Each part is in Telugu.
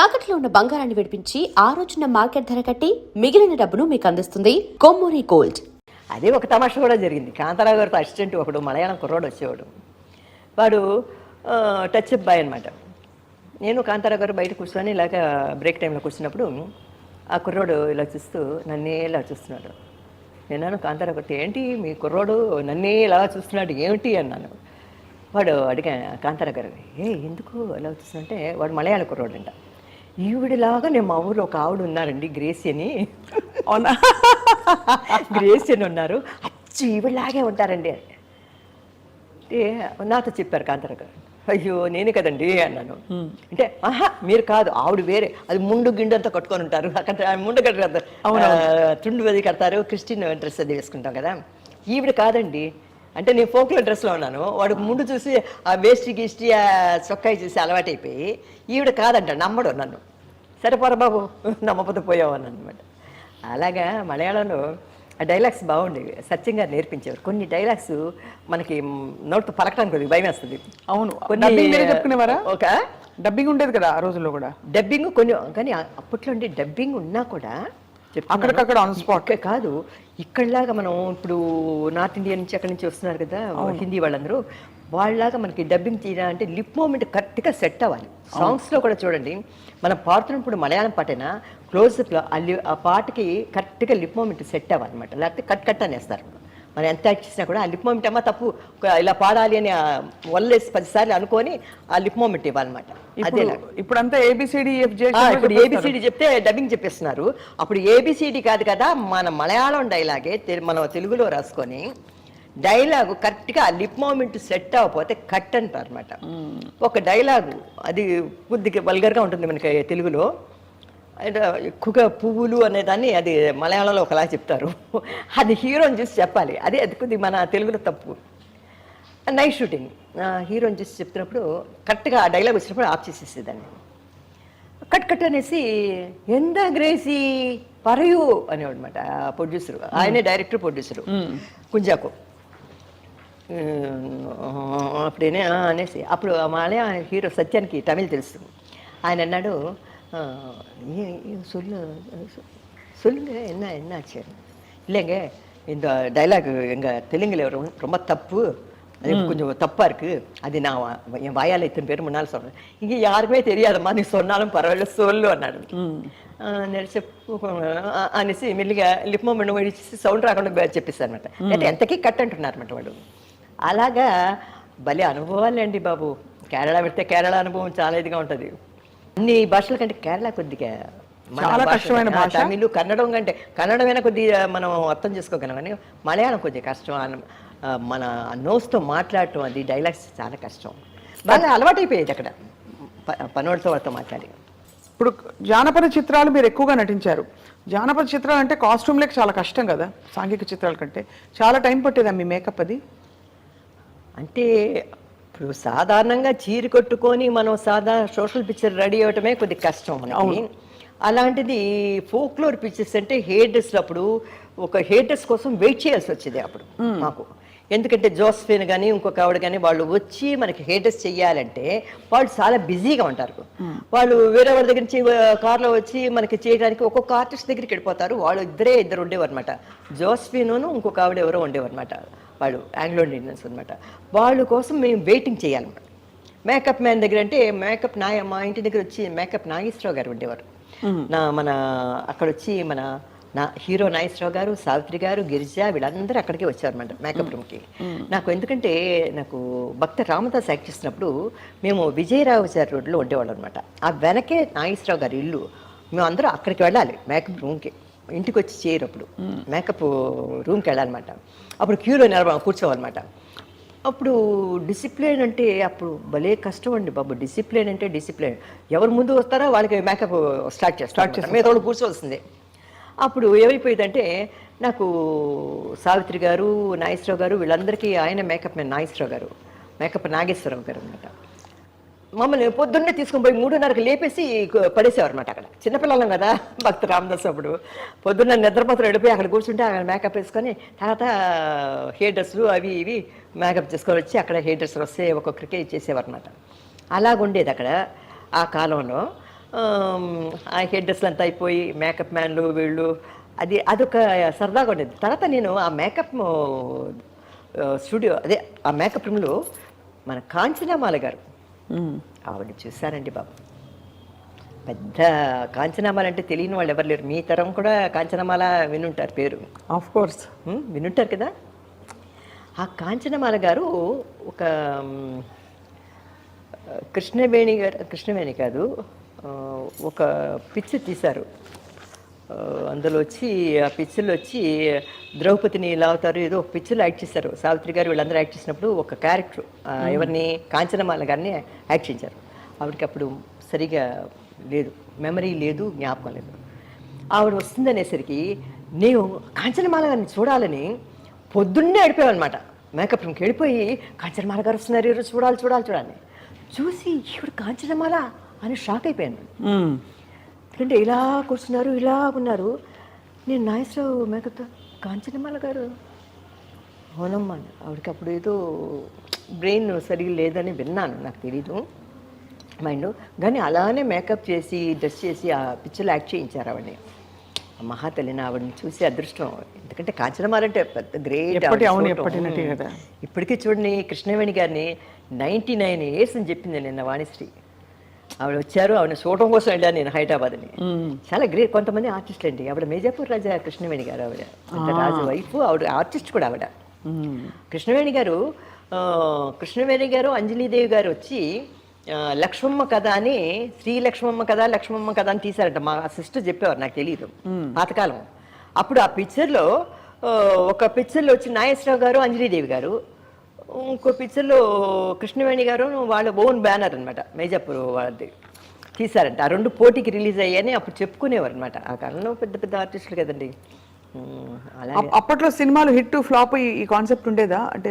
తాకట్లో ఉన్న బంగారాన్ని విడిపించి ఆ రోజున మార్కెట్ ధర కట్టి మిగిలిన డబ్బును మీకు అందిస్తుంది కొమ్మూరి గోల్డ్. అదే ఒక తమాషా కూడా జరిగింది. కాంతారావు గారితో అసిస్టెంట్ ఒకడు మలయాళం కుర్రాడు వచ్చేవాడు. వాడు టచ్ అప్ బాయ్ అనమాట నేను కాంతారావు గారు బయట కూర్చొని ఇలాగ బ్రేక్ టైంలో కూర్చున్నప్పుడు ఆ కుర్రోడు ఇలా చూస్తూ నన్నే ఇలా చూస్తున్నాడు. నేను కాంతారావు గారు ఏంటి మీ కుర్రోడు నన్నే ఇలా చూస్తున్నాడు? ఏమిటి? అన్నాను. వాడు అడిగా కాంతారావు గారు ఏ ఎందుకు ఇలా చూస్తుంటే వాడు మలయాళ కుర్రోడు అంట ఈవిడిలాగా నేను మా ఊళ్ళో ఒక ఆవిడ ఉన్నారండి గ్రేసి అని. అవునా? గ్రేస్ అని ఉన్నారు. అచ్చు ఈవిడలాగే ఉంటారండి. నాతో చెప్పారు కాంతారావు గారు. అయ్యో నేనే కదండి అన్నాను. అంటే ఆహా మీరు కాదు ఆవిడ వేరే. అది ముండు గిండు అంతా కట్టుకొని ఉంటారు. అక్కడ ముండు కట్టారు తుండు అది కడతారు క్రిస్టియన్ డ్రెస్ అది వేసుకుంటాం కదా. ఈవిడ కాదండి. అంటే నేను ఫోక్లో డ్రెస్లో ఉన్నాను. వాడు ముందు చూసి ఆ వేస్ట్ గిష్టి ఆ చొక్కాయి చూసి అలవాటైపోయి ఈవిడ కాదంట నమ్మడు నన్ను. సరే పోరా బాబు నమ్మకపోతే పోయావు అని అనమాట అలాగా మలయాళంలో ఆ డైలాగ్స్ బాగుండేవి. సత్యం గారు నేర్పించేవారు. కొన్ని డైలాగ్స్ మనకి నోట్తో పలకడానికి కొద్దిగా భయం వేస్తుంది. అవును. చెప్పుకునేవారా? ఒక డబ్బింగ్ ఉండేది కదా ఆ రోజుల్లో కూడా. డబ్బింగ్ కొన్ని కానీ అప్పట్లో ఉండే డబ్బింగ్ ఉన్నా కూడా. అక్కడికక్కడ. ఇక్కడ కాదు ఇక్కడలాగా మనం ఇప్పుడు నార్త్ ఇండియా నుంచి అక్కడి నుంచి వస్తున్నారు కదా హిందీ వాళ్ళందరూ వాళ్ళలాగా మనకి డబ్బింగ్ చేయాలంటే లిప్ మూమెంట్ కరెక్ట్గా సెట్ అవ్వాలి. సాంగ్స్లో కూడా చూడండి మనం పాడుతున్నప్పుడు మలయాళం పాటైనా క్లోజ్అప్లో ఆ పాటకి కరెక్ట్గా లిప్ మూమెంట్ సెట్ అవ్వాలన్నమాట. లేకపోతే కట్ కట్ అనేస్తారు. మనం ఎంత యాక్ట్ చేసినా కూడా ఆ లిప్ మూమెంట్ అమ్మా తప్పు. ఇలా పాడాలి అని వల్లేసి పదిసార్లు అనుకొని ఆ లిప్ మూమెంట్ ఇవ్వాలన్నమాట. ఇప్పుడు ఏబిసిడి ఎఫ్జే ఆ, ఇప్పుడు ఏబిసిడి చెప్తే డబ్బింగ్ చెప్పేస్తున్నారు. అప్పుడు ఏబిసిడి కాదు కదా మన మలయాళం డైలాగే మనం తెలుగులో రాసుకొని డైలాగు కరెక్ట్గా ఆ లిప్ మూమెంట్ సెట్ అవ్వకపోతే కట్ అంటారు అనమాట ఒక డైలాగు అది కొద్దిగా వల్గర్గా ఉంటుంది మనకి తెలుగులో. ఎక్కువగా పువ్వులు అనేదాన్ని అది మలయాళంలో ఒకలా చెప్తారు. అది హీరోని చూసి చెప్పాలి. అదే అది మన తెలుగులో తప్పు. నైట్ షూటింగ్ హీరోని చూసి చెప్తున్నప్పుడు కరెక్ట్గా ఆ డైలాగ్ వచ్చినప్పుడు ఆఫ్ చేసేసేదాన్ని కట్ కట్ అనేసి ఎంత గ్రేసి పరయు అనేవాడు అనమాట ప్రొడ్యూసర్ ఆయనే డైరెక్టర్ ప్రొడ్యూసరు కుంజాకు. అప్పుడేనే అనేసి. అప్పుడు మలయా హీరో సత్యానికి తమిళ్ తెలుసు. ఆయన అన్నాడు "ఆ, ఏ- ఏ சொல்லு சொல்லுங்க என்ன என்ன ஆச்சு இல்லைங்க இந்த டைலாக் எங்கள் தெலுங்குல ரொம்ப- ரொம்ப தப்பு அது கொஞ்சம் தப்பா இருக்கு அது நான் வா- என் வாயால் இத்தனை பேர் முன்னால் சொல்றேன் இங்க யாருக்குமே தெரியாதம்மா நீ சொன்னாலும் పర్వాలేదు సోళ్ళు అన్నాడు ఆ, నేను చెప్పు ఆ, అనేసి మెల్లిగా లిప్ మూమెంట్ ఇచ్చేసి సౌండ్ రాకుండా బే- చెప్పేస్తాను అనమాట అంటే ఎంతకీ కట్ అంటున్నారు అనమాట వాడు అలాగా భలే అనుభవాలండి బాబు కేరళ పెడితే కేరళ అనుభవం చాలా ఇదిగా ఉంటుంది అన్ని భాషల కంటే కేరళ కొద్దిగా చాలా భాష- కష్టమైన భాష. తమిళ్ కన్నడం కంటే కన్నడమైనా కొద్దిగా మనం అర్థం చేసుకోగలం. కానీ మలయాళం కొద్దిగా కష్టం. మన నోస్తో మాట్లాడటం అది డైలాగ్స్ చాలా కష్టం. బాగా అలవాటైపోయేది అక్కడ. పనోడితో వాళ్ళతో మాట్లాడి. ఇప్పుడు జానపద చిత్రాలు మీరు ఎక్కువగా నటించారు. జానపద చిత్రాలు అంటే కాస్ట్యూమ్లకి చాలా కష్టం కదా సాంఘిక చిత్రాల కంటే. చాలా టైం పట్టేదా మీ మేకప్ అది? అంటే ఇప్పుడు సాధారణంగా చీర కొట్టుకొని మనం సాధారణ సోషల్ పిక్చర్ రెడీ అవ్వటమే కొద్దిగా కష్టం మనకి. అలాంటిది ఫోక్లోర్ పిక్చర్స్ అంటే హెయిర్ డ్రెస్ అప్పుడు ఒక హెయిర్ డ్రెస్ కోసం వెయిట్ చేయాల్సి వచ్చేది అప్పుడు మాకు. ఎందుకంటే జోస్ఫిన్ కానీ ఇంకొక ఆవిడ కానీ వాళ్ళు వచ్చి మనకి హెయిర్ డ్రెస్ చెయ్యాలంటే వాళ్ళు చాలా బిజీగా ఉంటారు. వాళ్ళు వేరే వాళ్ళ దగ్గర నుంచి కార్లో వచ్చి మనకి చేయడానికి ఒక్కొక్క ఆర్టిస్ట్ దగ్గరికి వెళ్ళిపోతారు. వాళ్ళు ఇద్దరే ఇద్దరు ఉండేవారు అనమాట జోస్ఫిన్ ఇంకొక ఆవిడ ఎవరో ఉండేవారు అనమాట వాళ్ళు ఆంగ్లో ఇండియన్స్ అనమాట వాళ్ళ కోసం మేము వెయిటింగ్ చేయాలన్నమాట మేకప్ మ్యాన్ దగ్గర అంటే మేకప్ నాయ మా ఇంటి దగ్గర వచ్చి మేకప్ నాగేశ్వరరావు గారు ఉండేవారు. నా మన అక్కడ వచ్చి మన నా హీరో నాగేశ్వరరావు గారు సావిత్రి గారు గిరిజ వీళ్ళందరూ అక్కడికే వచ్చారన్నమాట మేకప్ రూమ్కి నాకు ఎందుకంటే నాకు భక్త రామదాస్ యాక్ట్ చేసినప్పుడు మేము విజయరావుచారి రోడ్లో ఉండేవాళ్ళం అనమాట ఆ వెనకే నాగేశ్వరరావు గారి ఇల్లు. మేము అందరూ అక్కడికి వెళ్ళాలి మేకప్ రూమ్కి ఇంటికి వచ్చి చేయరు అప్పుడు మేకప్ రూమ్కి వెళ్ళాలన్నమాట అప్పుడు క్యూలో నిలబ కూర్చోవాలన్నమాట. అప్పుడు డిసిప్లిన్ అంటే అప్పుడు భలే కష్టం అండి బాబు. డిసిప్లిన్ అంటే డిసిప్లిన్. ఎవరు ముందు వస్తారో వాళ్ళకి మేకప్ స్టార్ట్ చేస్తారు స్టార్ట్ చేస్తారు. మీద వాళ్ళు కూర్చోవలసిందే. అప్పుడు ఏమైపోయిందంటే నాకు సావిత్రి గారు నాగేశ్వరరావు గారు వీళ్ళందరికీ ఆయన మేకప్ మ్యాన్ నాగేశ్వరరావు గారు. మేకప్ నాగేశ్వరరావు గారు అనమాట మమ్మల్ని పొద్దున్నే తీసుకుని పోయి మూడున్నరకు లేపేసి పడేసేవారనమాట అక్కడ. చిన్నపిల్లలం కదా భక్త రామదాస్ అప్పుడు. పొద్దున్న నిద్రపోతులు వెళ్ళిపోయి అక్కడ కూర్చుంటే అక్కడ మేకప్ వేసుకొని తర్వాత హెయిర్ డ్రెస్లు అవి ఇవి మేకప్ చేసుకొని వచ్చి అక్కడ హెయిర్ డ్రెస్సులు వస్తే ఒక్కొక్కరికి ఇచ్చేసేవారనమాట అలాగుండేది అక్కడ ఆ కాలంలో. ఆ హెయిర్ డ్రెస్సులు అంతా అయిపోయి మేకప్ మ్యాన్లు వీళ్ళు అది అదొక సరదాగా ఉండేది. తర్వాత నేను ఆ మేకప్ స్టూడియో అదే ఆ మేకప్ రూమ్లో మన కాంచనామాల గారు ఆవిడ చూశారండి బాబు. పెద్ద కాంచనామాల అంటే తెలియని వాళ్ళు ఎవరు లేరు. మీ తరం కూడా కాంచనమాల వినుంటారు పేరు. ఆఫ్ కోర్స్ వినుంటారు కదా? ఆ కాంచనమాల గారు ఒక కృష్ణవేణి గారు కృష్ణవేణి కాదు ఒక పిక్చర్ తీశారు. అందులో వచ్చి ఆ పిక్చర్లో వచ్చి ద్రౌపదిని ఇలా అవుతారు ఏదో ఒక పిక్చర్లో యాక్ట్ చేశారు. సావిత్రి గారు వీళ్ళందరూ యాక్ట్ చేసినప్పుడు ఒక క్యారెక్టర్ ఎవరిని కాంచనమాల గారిని యాక్ట్ చేశారు ఆవిడకి అప్పుడు సరిగా లేదు మెమరీ లేదు జ్ఞాపకం లేదు. ఆవిడ వస్తుందనేసరికి నేను కాంచనమాల గారిని చూడాలని పొద్దున్నే అడిపోయామన్నమాట మేకప్ రూమ్కి వెళ్ళిపోయి కాంచనమాల గారు వస్తున్నారు ఈరోజు చూడాలి చూడాలి చూడాలి చూసి ఈవిడ కాంచనమాల అని షాక్ అయిపోయాను. ఎందుకంటే ఇలా కూర్చున్నారు ఇలా ఉన్నారు. నేను నాగేశ్వరరావు మేకప్తో కాంచనమాల గారు. అవునమ్మా ఆవిడకి అప్పుడు ఏదో బ్రెయిన్ సరిగ్గా లేదని విన్నాను నాకు తెలీదు. మైండ్. కానీ అలానే మేకప్ చేసి డ్రెస్ చేసి ఆ పిక్చర్లో యాక్ట్ చేయించారు ఆవిడని. ఆ మహాతల్లిని ఆవిడని చూసి అదృష్టం. ఎందుకంటే కాంచనమాలంటే పెద్ద గ్రేట్. ఇప్పటికీ చూడండి కృష్ణవేణి గారిని నైంటీ నైన్ ఇయర్స్ అని చెప్పింది నిన్న వాణిశ్రీ. ఆవిడ వచ్చారు ఆవిడ చూడటం కోసం వెళ్ళాను నేను హైదరాబాద్ని. చాలా గ్రేట్. కొంతమంది ఆర్టిస్టులు అండి ఆవిడ మేజాపూర్ రాజా కృష్ణవేణి గారు ఆవిడ. రాజు వైఫ్ ఆవిడ ఆర్టిస్ట్ కూడా ఆవిడ. కృష్ణవేణి గారు కృష్ణవేణి గారు అంజలీదేవి గారు వచ్చి లక్ష్మమ్మ కథ అని శ్రీ లక్ష్మమ్మ కథ లక్ష్మమ్మ కథ అని తీశారంట. మా సిస్టర్ చెప్పేవారు నాకు తెలియదు పాతకాలం. అప్పుడు ఆ పిక్చర్లో ఒక పిక్చర్లో వచ్చి నాగేశ్వరరావు గారు అంజలీదేవి గారు ఇంకో పిక్చర్లో కృష్ణవేణి గారు వాళ్ళ ఓన్ బ్యానర్ అనమాట మేజాపూర్ వాళ్ళది తీశారంట. ఆ రెండు పోటీకి రిలీజ్ అయ్యాయని అప్పుడు చెప్పుకునేవారు అనమాట ఆ కాలంలో పెద్ద పెద్ద ఆర్టిస్టులు కదండి. అప్పట్లో సినిమాలు హిట్ ఫ్లాప్ ఈ కాన్సెప్ట్ ఉండేదా? అంటే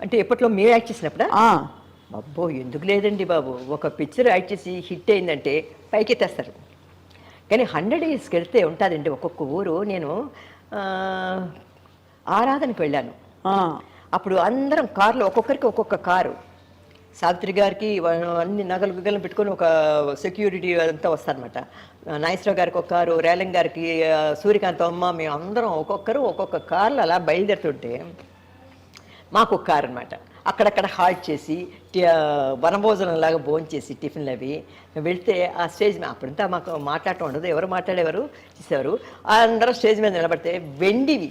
అంటే ఎప్పట్లో మీరు యాక్ట్ చేసినప్పుడా? అబ్బో ఎందుకు లేదండి బాబు. ఒక పిక్చర్ యాక్ట్ చేసి హిట్ అయిందంటే పైకి తెస్తారు కానీ హండ్రెడ్ ఇయర్స్కి వెళ్తే ఉంటుందండి ఒక్కొక్క ఊరు. నేను ఆరాధనకి వెళ్ళాను. అప్పుడు అందరం కార్లో ఒక్కొక్కరికి ఒక్కొక్క కారు. సావిత్రి గారికి అన్ని నగలు గుగలు పెట్టుకొని ఒక సెక్యూరిటీ అంతా వస్తారనమాట నాగేశ్వరరావు గారికి ఒక కారు రేలంగ్ గారికి ఆ, సూర్యకాంత్ అమ్మ మేము అందరం ఒక్కొక్కరు ఒక్కొక్క కార్లు అలా బయలుదేరుతుంటే మాకు ఒక కారు అనమాట అక్కడక్కడ హాల్ట్ చేసి వనభోజనంలాగా భోంచేసి భోజనం చేసి టిఫిన్లు అవి వెళ్తే ఆ స్టేజ్ మీద అప్పుడంతా మాకు మాట్లాడటం ఉండదు. ఎవరు మాట్లాడేవారు? చేసేవారు. అందరూ స్టేజ్ మీద నిలబడితే వెండివి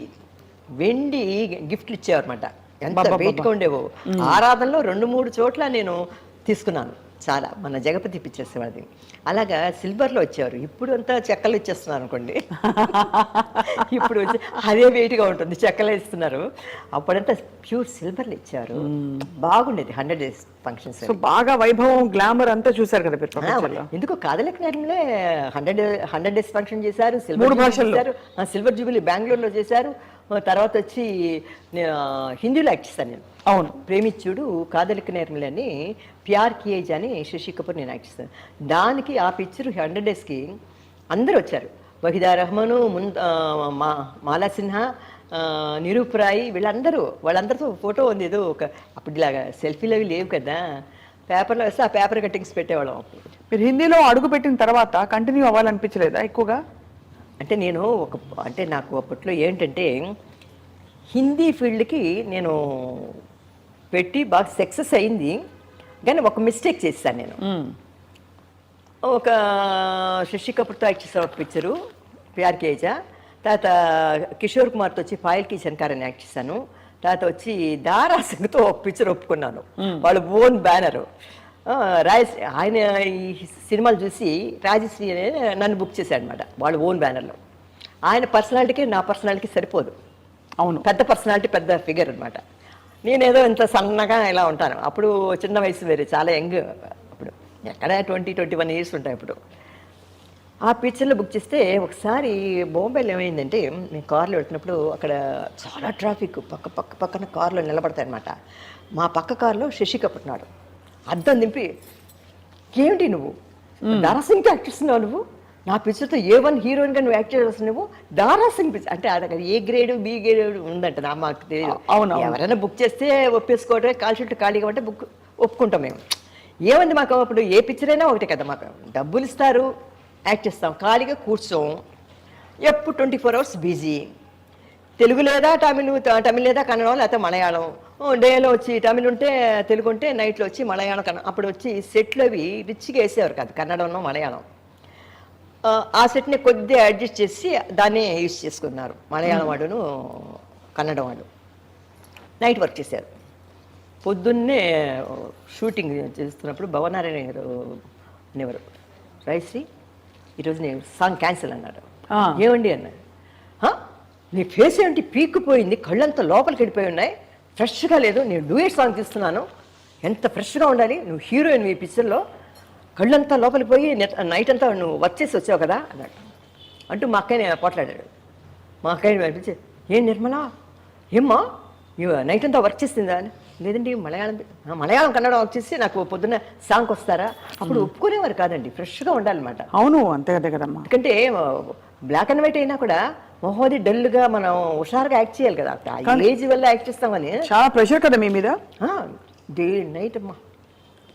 వెండి గిఫ్ట్లు ఇచ్చేవారు అనమాట ఎంత వెయిట్గా ఉండేవో ఆరాధనలో రెండు మూడు చోట్ల నేను తీసుకున్నాను. చాలా మన జగపతి పిచ్చేసేవాడిది అలాగా సిల్వర్లో వచ్చేవారు. ఇప్పుడు అంతా చెక్కలు ఇచ్చేస్తున్నారు అనుకోండి. ఇప్పుడు వచ్చి అదే వెయిట్గా ఉంటుంది. చెక్కలు ఇస్తున్నారు. అప్పుడంతా ప్యూర్ సిల్వర్లు ఇచ్చారు బాగుండేది. హండ్రెడ్ డేస్ ఫంక్షన్స్ బాగా వైభవం గ్లామర్ అంతా చూసారు కదా ఎందుకు కాదలక నేరంలో హండ్రెడ్ హండ్రెడ్ డేస్ ఫంక్షన్ చేశారు సిల్వర్ సిల్వర్ జూబిలీ బెంగళూరులో చేశారు. తర్వాత వచ్చి హిందీలో యాక్ట్ చేశాను నేను. అవును. ప్రేమిచ్చుడు కాదలిక నేర్మలి అని ప్యార్ కియేజ్ అని శశి కపూర్ నేను యాక్ట్ చేస్తాను దానికి ఆ పిక్చర్ హండ్రెడ్ డేస్కి అందరూ వచ్చారు. వహిదా రహమాను ముంద్ మా మాలా సిన్హా ఆ, నిరూప్ రాయ్ వీళ్ళందరూ వాళ్ళందరితో ఫోటో ఉంది ఏదో ఒక అప్పుడు ఇలాగా సెల్ఫీలు అవి లేవు కదా. పేపర్లో వేస్తే ఆ పేపర్ కట్టింగ్స్ పెట్టేవాళ్ళం. మీరు హిందీలో అడుగు పెట్టిన తర్వాత కంటిన్యూ అవ్వాలనిపించలేదా ఎక్కువగా? అంటే నేను ఒక అంటే నాకు అప్పట్లో ఏంటంటే హిందీ ఫీల్డ్కి నేను పెట్టి బాగా సక్సెస్ అయింది. కానీ ఒక మిస్టేక్ చేశాను నేను. ఒక శశి కపూర్తో యాక్ట్ చేసిన ఒక పిక్చరు ప్యార్ కేజా తర్వాత కిషోర్ కుమార్తో వచ్చి ఫాయిల్కి శంకర్ అని యాక్ట్ చేశాను. తర్వాత వచ్చి దారా సింగ్తో ఒక పిక్చర్ ఒప్పుకున్నాను. వాళ్ళ ఓన్ బ్యానరు. రాజశ్రీ ఆయన ఈ సినిమాలు చూసి రాజశ్రీ అనే నన్ను బుక్ చేశాడు అనమాట వాళ్ళ ఓన్ బ్యానర్లో ఆయన పర్సనాలిటీకి నా పర్సనాలిటీకి సరిపోదు. అవును. పెద్ద పర్సనాలిటీ పెద్ద ఫిగర్ అనమాట నేనేదో ఇంత సన్నగా ఇలా ఉంటాను. అప్పుడు చిన్న వయసు వేరే చాలా యంగ్ అప్పుడు. ఎక్కడ ట్వంటీ ట్వంటీ వన్ ఇయర్స్ ఉంటాయి అప్పుడు. ఆ పిక్చర్లో బుక్ చేస్తే ఒకసారి బొంబాయిలో ఏమైందంటే మేము కార్లో వెళ్తున్నప్పుడు అక్కడ చాలా ట్రాఫిక్ పక్క పక్క పక్కన కార్లో నిలబడతాయి అనమాట మా పక్క కార్లో శశి కపూర్ ఉన్నాడు అద్దం దింపి ఏమిటి నువ్వు? దారా సింగ్ యాక్ట్ చేస్తున్నావు నువ్వు? నా పిక్చర్తో ఏ వన్ హీరోయిన్గా నువ్వు యాక్ట్ చేస్తున్నావు నువ్వు? దారా సింగ్ పిక్చర్ అంటే అక్కడ ఏ గ్రేడ్ బి గ్రేడ్ ఉందంట నా మాకు తెలియదు అవును, అవును. ఎవరైనా బుక్ చేస్తే ఒప్పేసుకోవటమే కాల్ షీట్ ఖాళీగా ఉంటే బుక్ ఒప్పుకుంటాం మేము. ఏముంది మాకు అప్పుడు? ఏ పిక్చర్ అయినా ఒకటే కదా మాకు. డబ్బులు ఇస్తారు యాక్ట్ చేస్తాం ఖాళీగా కూర్చోం. ఎప్పుడు? Twenty four hours busy. Telugu లేదా తమిళ్ తమిళ్ లేదా కన్నడం లేకపోతే మలయాళం డేలో వచ్చి తమిళ్ ఉంటే తెలుగు ఉంటే నైట్లో వచ్చి మలయాళం కన్నడ అప్పుడు వచ్చి సెట్లు అవి రిచ్గా వేసేవారు కాదు కన్నడంలో మలయాళం. ఆ, సెట్ని కొద్దిగా అడ్జస్ట్ చేసి దాన్నే యూజ్ చేసుకున్నారు. మలయాళం వాడును కన్నడం వాడు. నైట్ వర్క్ చేశారు. పొద్దున్నే షూటింగ్ చేస్తున్నప్పుడు భవనారాయణ గారు అనేవారు. రైశ్రీ ఈరోజు నేను సాంగ్ క్యాన్సిల్ అన్నాడు. ఏమండి అన్నాడు "హ? నీ ఫేస్ ఏంటి పీక్కుపోయింది? కళ్ళంతా లోపలికి వెళ్ళిపోయి ఉన్నాయి. ఫ్రెష్గా లేదు నేను డూయట్ సాంగ్ తీస్తున్నాను. ఎంత ఫ్రెష్గా ఉండాలి? నువ్వు హీరోయిన్ ఈ పిక్చర్లో కళ్ళంతా లోపలికి పోయి నెట్- అంతా నువ్వు వర్క్ చేసి వచ్చావు కదా? అన్నాడు. అంటూ మా అక్కని పోట్లాడాడు. మా అక్కని పంపించి ఏం నిర్మల? ఏమ్మా? నైట్ అంతా వర్క్ చేసిందా? అని. లేదండి మలయాళం మలయాళం కన్నడ వర్క్ చేసి నాకు పొద్దున్న సాంగ్ వస్తారా? అప్పుడు ఒప్పుకునేవారు కాదండి. ఫ్రెష్గా ఉండాలన్నమాట. అవును అంతే అదే కదమ్మా. ఎందుకంటే బ్లాక్ అండ్ వైట్ అయినా కూడా మొహోది డల్గా మనం హుషారుగా యాక్ట్ చేయాలి కదా. ఏజ్ వల్ల యాక్ట్ చేస్తామని. చాలా ప్రెషర్ కదా మీ మీద? డే నైట్ అమ్మా.